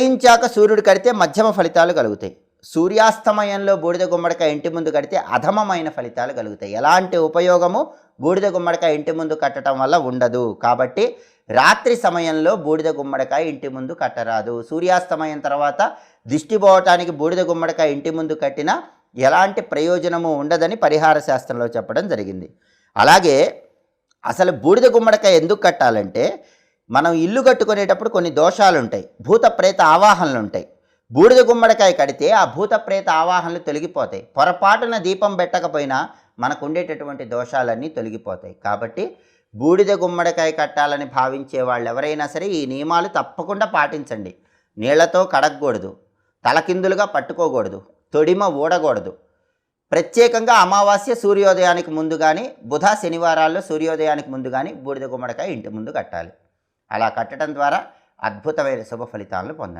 ఉదయించాక సూర్యుడు కడితే మధ్యమ ఫలితాలు కలుగుతాయి. సూర్యాస్తమయంలో బూడిద గుమ్మడికాయ ఇంటి ముందు కడితే అధమమైన ఫలితాలు కలుగుతాయి. ఎలాంటి ఉపయోగము? బూడిద గుమ్మడికాయ ఇంటి ముందు కట్టడం వల్ల ఉండదు. కాబట్టి రాత్రి సమయంలో బూడిద గుమ్మడికాయ ఇంటి ముందు కట్టరాదు. సూర్యాస్తమయం తర్వాత దిష్టి పోవటానికి బూడిద గుమ్మడికాయ ఇంటి ముందు కట్టినా ఎలాంటి ప్రయోజనము ఉండదని పరిహార శాస్త్రంలో చెప్పడం జరిగింది. అలాగే అసలు బూడిద గుమ్మడికాయ ఎందుకు కట్టాలంటే మనం ఇల్లు కట్టుకునేటప్పుడు కొన్ని దోషాలు ఉంటాయి భూత ప్రేత ఆవాహనలు ఉంటాయి బూడిద గుమ్మడికాయ కడితే ఆ భూత ప్రేత ఆవాహనలు తొలగిపోతాయి. పొరపాటున దీపం పెట్టకపోయినా మనకు ఉండేటటువంటి దోషాలన్నీ తొలగిపోతాయి. కాబట్టి బూడిద గుమ్మడికాయ కట్టాలని భావించే వాళ్ళు ఎవరైనా సరే ఈ నియమాలు తప్పకుండా పాటించండి. నీళ్ళతో కడగకూడదు. తలకిందులుగా పట్టుకోకూడదు. తొడిమ ఊడకూడదు. ప్రత్యేకంగా అమావాస్య సూర్యోదయానికి ముందు కానీ బుధ శనివారాల్లో సూర్యోదయానికి ముందు కానీ బూడిద గుమ్మడికాయ ఇంటి ముందు కట్టాలి. అలా కట్టడం ద్వారా అద్భుతమైన శుభ ఫలితాలను పొందండి.